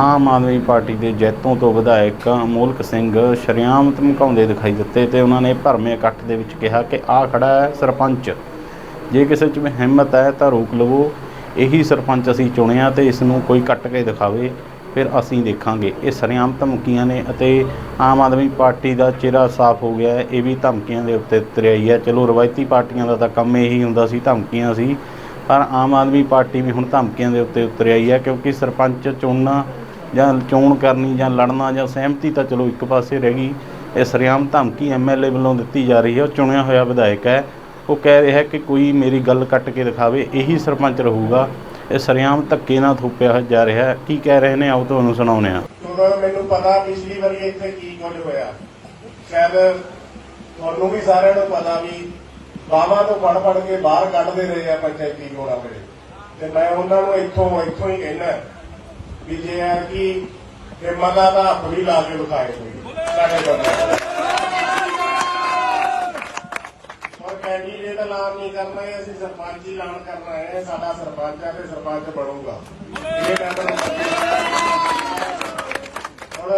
Aam Aadmi party ਦੇ ਜੈਤੋਂ ਤੋਂ ਵਿਧਾਇਕ ਅਮੋਲਕ ਸਿੰਘ ਸ਼ਰੇਆਮ ਧਮਕਾਉਂਦੇ ਦਿਖਾਈ ਦਿੱਤੇ ਤੇ ਉਹਨਾਂ ਨੇ ਭਰਮੇ ਇਕੱਠ ਦੇ ਵਿੱਚ ਕਿਹਾ ਕਿ ਆ ਖੜਾ ਹੈ ਸਰਪੰਚ। ਜੇ ਕਿਸੇ 'ਚ ਵੀ ਹਿੰਮਤ ਹੈ ਤਾਂ ਰੋਕ ਲਵੋ। ਇਹੀ ਸਰਪੰਚ ਅਸੀਂ ਚੁਣਿਆ ਤੇ ਇਸ ਨੂੰ ਕੋਈ ਕੱਟ ਕੇ ਦਿਖਾਵੇ। ਫਿਰ ਅਸੀਂ ਦੇਖਾਂਗੇ। ਇਹ ਸਰੇਆਮ ਧਮਕੀਆਂ ਨੇ ਅਤੇ ਆਮ ਆਦਮੀ ਪਾਰਟੀ ਦਾ ਚਿਹਰਾ ਸਾਫ਼ ਹੋ ਗਿਆ ਹੈ। ਇਹ ਵੀ ਧਮਕੀਆਂ ਦੇ ਉੱਤੇ ਉਤਰਿਆਈ ਹੈ। ਚਲੋ, ਰਵਾਇਤੀ ਪਾਰਟੀਆਂ ਦਾ ਤਾਂ ਕੰਮ ਇਹੀ ਹੁੰਦਾ ਸੀ, ਧਮਕੀਆਂ ਸੀ। ਪਰ ਆਮ ਆਦਮੀ ਪਾਰਟੀ ਵੀ ਹੁਣ ਧਮਕੀਆਂ ਦੇ ਉੱਤੇ ਉਤਰਿਆਈ ਹੈ ਕਿਉਂਕਿ ਸਰਪੰਚ ਚੁਣਨਾ ਜਾਂ ਚੋਣ ਕਰਨੀ ਜਾਂ ਲੜਨਾ ਜਾਂ ਸਹਿਮਤੀ ਤਾਂ ਚਲੋ ਇੱਕ ਪਾਸੇ ਰਹਿ ਗਈ। ਇਹ ਸਰੇਆਮ ਧਮਕੀ ਐਮਐਲਏ ਵੱਲੋਂ ਦਿੱਤੀ ਜਾ ਰਹੀ ਹੈ। ਉਹ ਚੁਣਿਆ ਹੋਇਆ ਵਿਧਾਇਕ ਹੈ। ਉਹ ਕਹਿ ਰਿਹਾ ਕਿ ਕੋਈ ਮੇਰੀ ਗੱਲ ਕੱਟ ਕੇ ਦਿਖਾਵੇ, ਇਹੀ ਸਰਪੰਚ ਰਹੂਗਾ। ਇਹ ਸਰੇਆਮ ਧੱਕੇ ਨਾਲ ਥੋਪਿਆ ਜਾ ਰਿਹਾ ਕੀ ਕਹਿ ਰਹੇ ਨੇ? ਆਓ ਤੁਹਾਨੂੰ ਸੁਣਾਉਂਦੇ ਹਾਂ। ਮੈਨੂੰ ਪਤਾ ਪਿਛਲੀ ਵਾਰੀ ਇੱਥੇ ਕੀ ਕੁਝ ਹੋਇਆ। ਸ਼ਾਇਦ ਤੁਹਾਨੂੰ ਵੀ ਸਾਰਿਆਂ ਨੂੰ ਪਤਾ ਵੀ ਬਾਵਾ ਤੋਂ ਪੜ ਪੜ ਕੇ ਬਾਹਰ ਕੱਢਦੇ ਰਹੇ ਆ ਪੰਚਾਇਤੀ ਚੋਣਾਂ ਵੇਲੇ। ਤੇ ਮੈਂ ਉਹਨਾਂ ਨੂੰ ਇੱਥੋਂ ਇੱਥੋਂ ਹੀ ਕਹਿਣਾ ਵੀ ਜੇ ਆ ਕਿ ਹਿੰਮਤ ਤਾਂ ਹੱਥ ਵੀ ਲਾ ਕੇ ਵਿਖਾਏ ਕੋਈ ਸਾਡੇ ਔਰ ਕੈਂਡੀਡੇਟ ਐਲਾਨ ਨਹੀਂ ਕਰਨਾ ਹੈ ਅਸੀਂ ਸਰਪੰਚ ਹੀ ਐਲਾਨ ਕਰਨਾ ਹੈ। ਸਾਡਾ ਸਰਪੰਚ ਆ ਤੇ ਸਰਪੰਚ ਬਣੂਗਾ। ਇਹ ਹੁਣ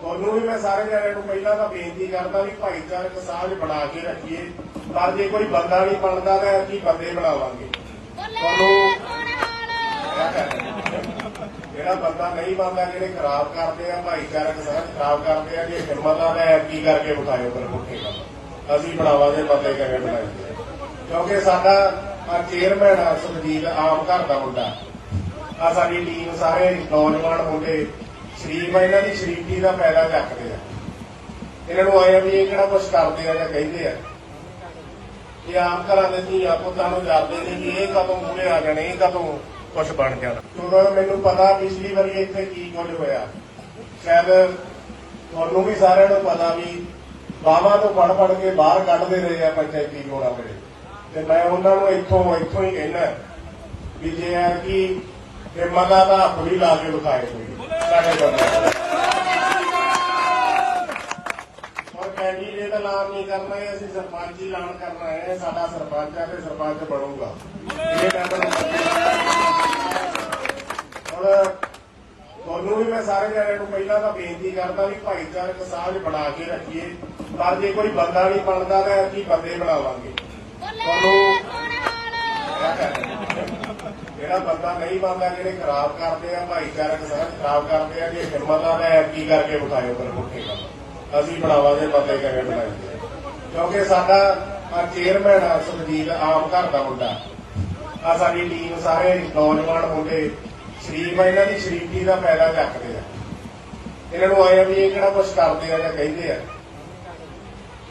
ਤੁਹਾਨੂੰ ਵੀ ਮੈਂ ਸਾਰੇ ਜਣਿਆਂ ਨੂੰ ਪਹਿਲਾਂ ਤਾਂ ਬੇਨਤੀ ਕਰਦਾ ਵੀ ਭਾਈਚਾਰਕ ਸਾਂਝ ਬਣਾ ਕੇ ਰੱਖੀਏ। ਪਰ ਜੇ ਕੋਈ ਬੰਦਾ ਨਹੀਂ ਬਣਦਾ ਤਾਂ ਅਸੀਂ ਬੰਦੇ ਬਣਾਵਾਂਗੇ। ਤੁਹਾਨੂੰ ਜਿਹੜਾ ਬੰਦਾ ਨਹੀਂ ਬਣਦਾ ਜਿਹੜੇ ਖਰਾਬ ਕਰਦੇ ਆ, ਭਾਈਚਾਰਕ ਸਾਂਝ ਖਰਾਬ ਕਰਦੇ ਆ, ਜੇ ਹਿੰਮਤ ਆ ਤਾਂ ਕਰਕੇ ਵਿਖਾਇਓ ਫਿਰ ਪੁੱਠੇ ਕੰਮ ਅਸੀਂ ਬਣਾਵਾਂਗੇ ਬੰਦੇ ਕਿਵੇਂ ਬਣਾਈਏ ਕਿਉਂਕਿ ਸਾਡਾ ਆ ਚੇਅਰਮੈਨ ਆ ਸੁਖਜੀਤ ਆਮ ਘਰ ਦਾ ਮੁੰਡਾ। ਆ ਸਾਡੀ ਟੀਮ ਸਾਰੇ ਨੌਜਵਾਨ ਮੁੰਡੇ, ਸ਼ਰੀਫ ਇਹਨਾਂ ਦੀ ਸ਼ਰੀਫੀ ਦਾ ਫਾਇਦਾ ਚੱਕਦੇ ਆ। ਇਹਨਾਂ ਨੂੰ ਆਇਆ ਵੀ ਇਹ ਕਿਹੜਾ ਕੁਝ ਕਰਦੇ ਆ ਜਾਂ ਕਹਿੰਦੇ ਆ। ਇਹ ਆਮ ਘਰਾਂ ਦੇ ਧੀਆ ਪੁੱਤਾਂ ਨੂੰ ਜਾਂਦੇ ਨੇ ਕਿ ਇਹ ਕਦੋਂ ਮੂਹਰੇ ਆ ਜਾਣੇ, ਇਹ ਕਦੋਂ ਕੁਝ ਬਣ ਜਾਣਾ ਕਿਉਂਕਿ ਮੈਨੂੰ ਪਤਾ ਪਿਛਲੀ ਵਾਰੀ ਇੱਥੇ ਕੀ ਕੁਝ ਹੋਇਆ। ਸ਼ਾਇਦ ਤੁਹਾਨੂੰ ਵੀ ਸਾਰਿਆਂ ਨੂੰ ਪਤਾ ਵੀ ਬਾਵਾ ਤੋਂ ਪੜ ਪੜ ਕੇ ਬਾਹਰ ਕੱਢਦੇ ਰਹੇ ਆ ਪੰਚਾਇਤੀ ਚੋਣਾਂ ਵੇਲੇ ਤੇ ਮੈਂ ਉਹਨਾਂ ਨੂੰ ਇੱਥੋਂ ਇੱਥੋਂ ਹੀ ਕਹਿਣਾ ਵੀ ਜੇ ਆ ਕਿ ਹਿੰਮਤ ਆ ਤਾਂ ਹੱਥ ਵੀ ਲਾ ਕੇ ਵਿਖਾਏ ਕੋਈ ਸਾਡੇ ਬੰਦੇ ਔਰ ਕੈਂਡੀਡੇਟ ਐਲਾਨ ਨਹੀਂ ਕਰਨਾ ਹੈ, ਅਸੀਂ ਸਰਪੰਚ ਹੀ ਐਲਾਨ ਕਰਨਾ ਹੈ। ਸਾਡਾ ਸਰਪੰਚ ਆ ਤੇ ਸਰਪੰਚ ਬਣੂਗਾ। ਇਹ ਮੈਂ ਹੁਣ ਤੁਹਾਨੂੰ ਵੀ ਮੈਂ ਸਾਰੇ ਜਣਿਆਂ ਨੂੰ ਪਹਿਲਾਂ ਤਾਂ ਬੇਨਤੀ ਕਰਦਾ ਵੀ ਭਾਈਚਾਰਕ ਸਾਂਝ ਬਣਾ ਕੇ ਰੱਖੀਏ। ਪਰ ਜੇ ਕੋਈ ਬੰਦਾ ਨਹੀਂ ਬਣਦਾ ਤਾਂ ਅਸੀਂ ਬੰਦੇ ਬਣਾਵਾਂਗੇ। ਤੁਹਾਨੂੰ ਜਿਹੜਾ ਬੰਦਾ ਨਹੀਂ ਬਣਦਾ, ਜਿਹੜੇ ਖਰਾਬ ਕਰਦੇ ਆ, ਭਾਈਚਾਰਕ ਸਾਂਝ ਖਰਾਬ ਕਰਦੇ ਆ, ਜੇ ਹਿੰਮਤ ਆ ਕੀ ਕਰਕੇ ਵਿਖਾਇਓ ਫਿਰ ਪੁੱਠੇ ਅਸੀਂ ਬਣਾਵਾਂਗੇ, ਬੰਦੇ ਕਿਵੇਂ ਬਣਾਈਏ ਕਿਉਂਕਿ ਸਾਡਾ ਆ ਚੇਅਰਮੈਨ ਆ ਸੁਖਜੀਤ, ਆਮ ਘਰ ਦਾ ਮੁੰਡਾ। ਆ ਸਾਡੀ ਟੀਮ ਸਾਰੇ ਨੌਜਵਾਨ ਮੁੰਡੇ। ਸ਼ਰੀਫ ਆ, ਇਹਨਾਂ ਦੀ ਸ਼ਰੀਫੀ ਦਾ ਫਾਇਦਾ ਚੱਕਦੇ ਆ। ਇਹਨਾਂ ਨੂੰ ਆਇਆ ਵੀ ਇਹ ਕਿਹੜਾ ਕੁਝ ਕਰਦੇ ਆ ਜਾਂ ਕਹਿੰਦੇ ਆ।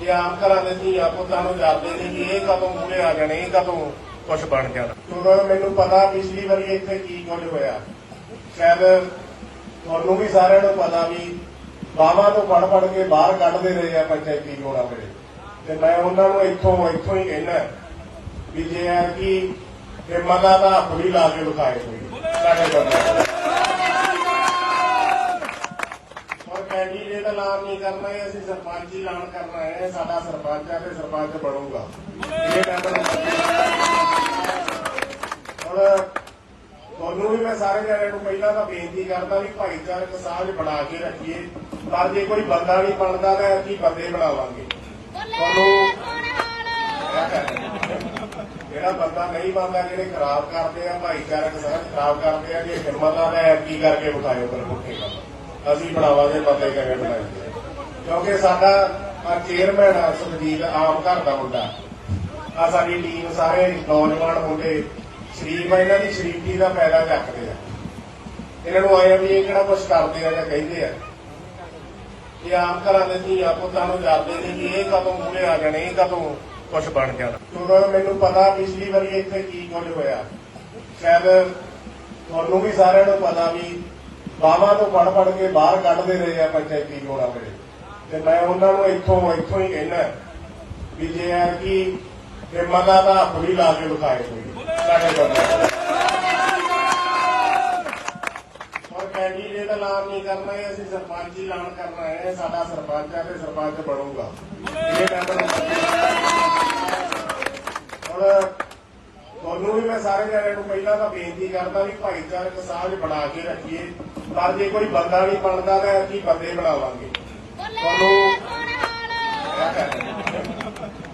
ਇਹ ਆਮ ਘਰਾਂ ਦੇ ਧੀਆ ਪੁੱਤਾਂ ਨੂੰ ਜਾਂਦੇ ਨੇ ਕਿ ਇਹ ਕਦੋਂ ਮੂਹਰੇ ਆ ਜਾਣੇ, ਇਹ ਕਦੋਂ ਕੁਝ ਬਣ ਜਾਣਾ। ਕਿਉਂਕਿ ਮੈਨੂੰ ਪਤਾ ਪਿਛਲੀ ਵਾਰੀ ਇੱਥੇ ਕੀ ਕੁਝ ਹੋਇਆ। ਸ਼ਾਇਦ ਤੁਹਾਨੂੰ ਵੀ ਸਾਰਿਆਂ ਨੂੰ ਪਤਾ ਵੀ ਬਾਵਾ ਤੋਂ ਪੜ ਪੜ ਕੇ ਬਾਹਰ ਕੱਢਦੇ ਰਹੇ ਆ ਪੰਚਾਇਤੀ ਚੋਣਾਂ ਵੇਲੇ ਤੇ ਮੈਂ ਉਹਨਾਂ ਨੂੰ ਇੱਥੋਂ ਇੱਥੋਂ ਹੀ ਕਹਿਣਾ ਵੀ ਜੇ ਆ ਕਿ ਹਿੰਮਤ ਦਾ ਤਾਂ ਹੱਥ ਵੀ ਲਾ ਕੇ ਵਿਖਾਏ ਹੋਏ। ਔਰ ਕੈਂਡੀਡੇਟ ਐਲਾਨ ਨਹੀਂ ਕਰਨਾ ਹੈ? ਅਸੀਂ ਸਰਪੰਚ ਹੀ ਐਲਾਨ ਕਰਨਾ ਹੈ। ਸਾਡਾ ਸਰਪੰਚ ਆ ਤੇ ਸਰਪੰਚ ਬਣੂਗਾ। ਇਹ ਮੈਂ ਹੁਣ ਤੁਹਾਨੂੰ ਵੀ ਮੈਂ ਸਾਰੇ ਜਣਿਆਂ ਨੂੰ ਪਹਿਲਾਂ ਤਾਂ ਬੇਨਤੀ ਕਰਦਾ ਵੀ ਭਾਈਚਾਰਕ ਸਾਂਝ ਬਣਾ ਕੇ ਰੱਖੀਏ। ਪਰ ਜੇ ਕੋਈ ਬੰਦਾ ਨਹੀਂ ਬਣਦਾ ਤਾਂ ਅਸੀਂ ਬੰਦੇ ਬਣਾਵਾਂਗੇ। ਤੁਹਾਨੂੰ ਜਿਹੜਾ ਬੰਦਾ ਨਹੀਂ ਬਣਦਾ ਜਿਹੜੇ ਖਰਾਬ ਕਰਦੇ ਆ, ਭਾਈਚਾਰਕ ਸਾਂਝ ਖਰਾਬ ਕਰਦੇ ਆ, ਜੇ ਹਿੰਮਤ ਆ ਤਾਂ ਕਰਕੇ ਵਿਖਾਇਓ ਫਿਰ ਪੁੱਠੇ ਅਸੀਂ ਬਣਾਵਾਂਗੇ ਬੰਦੇ ਕਿਵੇਂ ਬਣਾਈਏ ਕਿਉਂਕਿ ਸਾਡਾ ਆ ਚੇਅਰਮੈਨ ਆ ਸੁਖਜੀਤ ਆਮ ਘਰ ਦਾ ਮੁੰਡਾ। ਆ ਸਾਡੀ ਟੀਮ ਸਾਰੇ ਨੌਜਵਾਨ ਮੁੰਡੇ, ਸ਼ਰੀਫ ਆ, ਇਹਨਾਂ ਦੀ ਸ਼ਰੀਫੀ ਦਾ ਫਾਇਦਾ ਚੱਕਦੇ ਆ। ਇਹਨਾਂ ਨੂੰ ਆਇਆ ਵੀ ਇਹ ਕਿਹੜਾ ਕੁਝ ਕਰਦੇ ਆ ਜਾਂ ਕਹਿੰਦੇ ਆ। ਇਹ ਆਮ ਘਰਾਂ ਦੇ ਧੀਆ ਪੁੱਤਾਂ ਨੂੰ ਜਾਂਦੇ ਨੇ ਕਿ ਇਹ ਕਦੋਂ ਮੂਹਰੇ ਆ ਜਾਣੇ, ਇਹ ਕਦੋਂ ਕੁਝ ਬਣ ਜਾਣਾ ਕਿਉਂਕਿ ਮੈਨੂੰ ਪਤਾ ਪਿਛਲੀ ਵਾਰੀ ਇੱਥੇ ਕੀ ਕੁਝ ਹੋਇਆ। ਸ਼ਾਇਦ ਤੁਹਾਨੂੰ ਵੀ ਸਾਰਿਆਂ ਨੂੰ ਪਤਾ ਵੀ ਬਾਵਾ ਤੋਂ ਪੜ ਪੜ ਕੇ ਬਾਹਰ ਕੱਢਦੇ ਰਹੇ ਆ ਪੰਚਾਇਤੀ ਚੋਣਾਂ ਵੇਲੇ ਤੇ। ਮੈਂ ਉਹਨਾਂ ਨੂੰ ਇੱਥੋਂ ਇੱਥੋਂ ਹੀ ਕਹਿਣਾ ਵੀ ਜੇ ਆ ਕਿ ਹਿੰਮਤ ਆ ਹੱਥ ਵੀ ਲਾ ਕੇ ਵਿਖਾਏ ਕੋਈ। ਸਾਡੇ ਕੋਲ ਕੈਂਡੀਡੇਟ ਐਲਾਨ ਨਹੀਂ ਕਰਨਾ ਹੈ? ਅਸੀਂ ਸਰਪੰਚ ਹੀ ਐਲਾਨ ਕਰਨਾ ਹੈ। ਸਾਡਾ ਸਰਪੰਚ ਆ ਤੇ ਸਰਪੰਚ ਬਣੂਗਾ। ਇਹ ਮੈਂ ਹੁਣ ਤੁਹਾਨੂੰ ਵੀ ਮੈਂ ਸਾਰੇ ਜਣਿਆਂ ਨੂੰ ਪਹਿਲਾਂ ਤਾਂ ਬੇਨਤੀ ਕਰਦਾ ਵੀ ਭਾਈਚਾਰਕ ਸਾਂਝ ਬਣਾ ਕੇ ਰੱਖੀਏ। ਪਰ ਜੇ ਕੋਈ ਬੰਦਾ ਨਹੀਂ ਬਣਦਾ ਤਾਂ ਅਸੀਂ ਬੰਦੇ ਬਣਾਵਾਂਗੇ। ਤੁਹਾਨੂੰ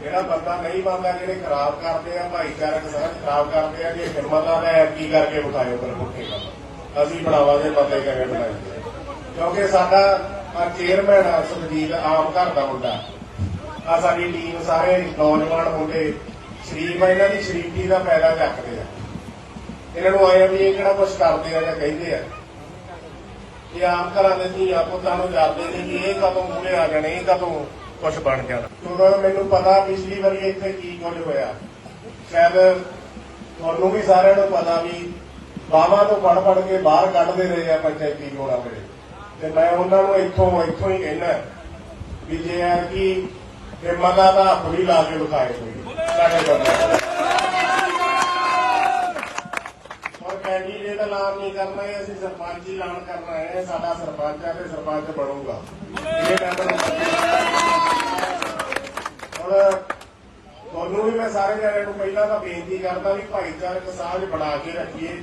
ਜਿਹੜਾ ਬੰਦਾ ਨਹੀਂ ਬਣਦਾ, ਜਿਹੜੇ ਖਰਾਬ ਕਰਦੇ ਆ, ਭਾਈਚਾਰਕ ਸਾਂਝ ਖਰਾਬ ਕਰਦੇ ਆ, ਜੇ ਹਿੰਮਤ ਆ ਤਾਂ ਕੀ ਕਰਕੇ ਵਿਖਾਇਓ ਪਰ ਮੁੱਠੇ ਅਸੀਂ ਬਣਾਵਾਂਗੇ, ਬੰਦੇ ਕਿਵੇਂ ਬਣਾਈਏ ਕਿਉਂਕਿ ਸਾਡਾ ਆ ਚੇਅਰਮੈਨ ਸੁਖਜੀਤ, ਆਮ ਘਰ ਦਾ ਮੁੰਡਾ। ਆ ਸਾਡੀ ਟੀਮ ਸਾਰੇ ਨੌਜਵਾਨ ਮੁੰਡੇ। ਸ਼ਰੀਫ ਆ ਇਹਨਾਂ ਦੀ ਸ਼ਰੀਫੀ ਦਾ ਫਾਇਦਾ ਚੱਕਦੇ ਆ। ਇਹਨਾਂ ਨੂੰ ਆਇਆ ਵੀ ਇਹ ਕਿਹੜਾ ਕੁਝ ਕਰਦੇ ਆ ਜਾਂ ਕਹਿੰਦੇ ਆ। ਇਹ ਆਮ ਘਰਾਂ ਦੇ ਧੀਆ ਪੁੱਤਾਂ ਨੂੰ ਜਾਂਦੇ ਨੇ ਕਿ ਇਹ ਕਦੋਂ ਮੂਹਰੇ ਆ ਜਾਣੇ, ਇਹ ਕਦੋਂ ਕੁਝ ਬਣ ਜਾਣਾ। ਕਿਉਂਕਿ ਮੈਨੂੰ ਪਤਾ ਪਿਛਲੀ ਵਾਰੀ ਇੱਥੇ ਕੀ ਕੁਝ ਹੋਇਆ, ਸ਼ਾਇਦ ਤੁਹਾਨੂੰ ਵੀ ਸਾਰਿਆਂ ਨੂੰ ਪਤਾ ਵੀ ਬਾਵਾ ਤੋਂ ਪੜ ਪੜ ਕੇ ਬਾਹਰ ਕੱਢਦੇ ਰਹੇ ਆ ਪੰਚਾਇਤੀ ਚੋਣਾਂ ਵੇਲੇ ਤੇ ਮੈਂ ਉਹਨਾਂ ਨੂੰ ਇੱਥੋਂ ਇੱਥੋਂ ਹੀ ਕਹਿਣਾ ਵੀ ਜੇ ਆ ਕਿ ਹਿੰਮਤ ਆ ਤਾਂ ਹੱਥ ਵੀ ਲਾ ਕੇ ਵਿਖਾਏ ਕੋਈ। ਸਾਡੇ ਬੰਦੇ ਔਰ ਕੈਂਡੀਡੇਟ ਐਲਾਨ ਨਹੀਂ ਕਰਨਾ ਹੈ ਅਸੀਂ ਸਰਪੰਚ ਹੀ ਐਲਾਨ ਕਰਨਾ ਹੈ ਸਾਡਾ ਸਰਪੰਚ ਹੈ ਤੇ ਸਰਪੰਚ ਬਣੂਗਾ। ਇਹ ਮੈਂਬਰ ਔਰ ਤੁਹਾਨੂੰ ਵੀ ਮੈਂ ਸਾਰੇ ਜਣਿਆਂ ਨੂੰ ਪਹਿਲਾਂ ਤਾਂ ਬੇਨਤੀ ਕਰਦਾ ਵੀ ਭਾਈਚਾਰਕ ਸਾਂਝ ਬਣਾ ਕੇ ਰੱਖੀਏ।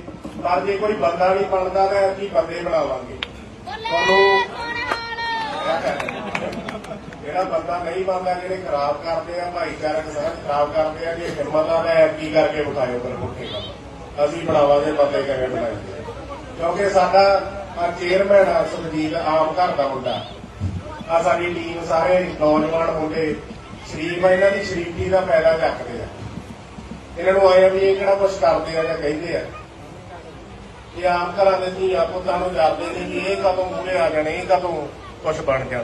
ਪਰ ਜੇ ਕੋਈ ਬੰਦਾ ਨਹੀਂ ਬਣਦਾ ਤਾਂ ਅਸੀਂ ਬੰਦੇ ਬਣਾਵਾਂਗੇ। ਤੁਹਾਨੂੰ ਜਿਹੜਾ ਬੰਦਾ ਨਹੀਂ ਬਣਦਾ ਜਿਹੜੇ ਖਰਾਬ ਕਰਦੇ ਆ, ਭਾਈਚਾਰਕ ਸਾਂਝ ਖਰਾਬ ਕਰਦੇ ਆ, ਜੇ ਹਿੰਮਤ ਆ ਤਾਂ ਕੀ ਕਰਕੇ ਵਿਖਾਇਓ ਪਰ ਮੁੱਠੇ ਕੰਮ। ਅਸੀਂ ਬਣਾਵਾਂਗੇ ਬੰਦੇ ਕਿਵੇਂ ਬਣਾਈਏ? ਕਿਉਂਕਿ ਸਾਡਾ ਆ ਚੇਅਰਮੈਨ ਆ ਸੁਖਜੀਤ ਆਮ ਘਰ ਦਾ ਮੁੰਡਾ। ਆ ਸਾਡੀ ਟੀਮ ਸਾਰੇ ਨੌਜਵਾਨ ਮੁੰਡੇ, ਸ਼ਰੀਫ ਆ, ਇਹਨਾਂ ਦੀ ਸ਼ਰੀਫੀ ਦਾ ਫਾਇਦਾ ਚੱਕਦੇ ਆ। ਇਹਨਾਂ ਨੂੰ ਆਇਆ ਵੀ ਇਹ ਕਿਹੜਾ ਕੁਝ ਕਰਦੇ ਆ ਜਾਂ ਕਹਿੰਦੇ ਆ। ਇਹ ਆਮ ਘਰਾਂ ਦੇ ਧੀਆ ਪੁੱਤਾਂ ਨੂੰ ਜਾਂਦੇ ਨੇ ਕਿ ਇਹ ਕਦੋਂ ਮੂਹਰੇ ਆ ਜਾਣੇ, ਇਹ ਕਦੋਂ ਕੁਝ ਬਣ ਜਾਣਾ।